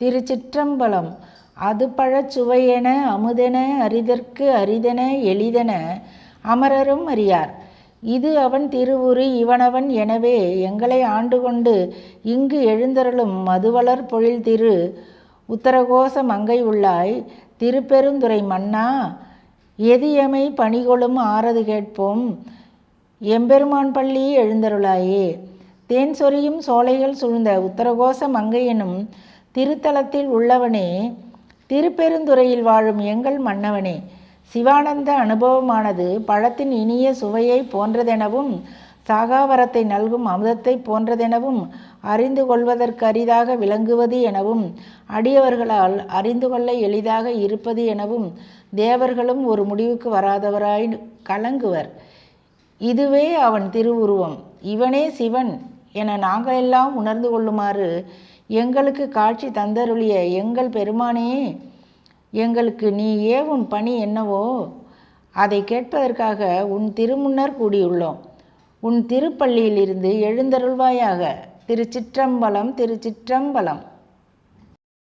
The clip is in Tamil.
திருச்சிற்றம்பலம். அது பழச்சுவையென அமுதென அரிதற்கு அரிதென எளிதென அமரரும் அறியார். இது அவன் திருவுரு இவனவன் எனவே எங்களை ஆண்டு கொண்டு இங்கு எழுந்தருளும் மதுவளர் பொழில் திரு உத்தரகோச மங்கை உள்ளாய். திருப்பெருந்துறை மன்னா எது எமை பணிகொளும் ஆறது கேட்போம். எம்பெருமான் பள்ளி எழுந்தருளாயே. தேன் சொரியும் சோலைகள் சூழ்ந்த உத்தரகோச மங்கை எனும் திருத்தலத்தில் உள்ளவனே திருப்பெருந்துறையில் வாழும் எங்கள் மன்னவனே சிவானந்த அனுபவமானது பழத்தின் இனிய சுவையை போன்றதெனவும் சாகாவரத்தை நல்கும் அமுதத்தை போன்றதெனவும் அறிந்து கொள்வதற்கு அரிதாக விளங்குவது எனவும் அடியவர்களால் அறிந்து கொள்ள எளிதாக இருப்பது எனவும் தேவர்களும் ஒரு முடிவுக்கு வராதவராய் கலங்குவர். இதுவே அவன் திருவுருவம். இவனே சிவன் என நாங்களெல்லாம் உணர்ந்து கொள்ளுமாறு எங்களுக்கு காட்சி தந்தருளிய எங்கள் பெருமானே எங்களுக்கு நீ ஏவும் பணி என்னவோ? அதை கேட்பதற்காக உன் திருமுன்னர் கூடியுள்ளோம். உன் திருப்பள்ளியிலிருந்து எழுந்தருள்வாயாக. திருச்சிற்றம்பலம் திருச்சிற்றம்பலம்.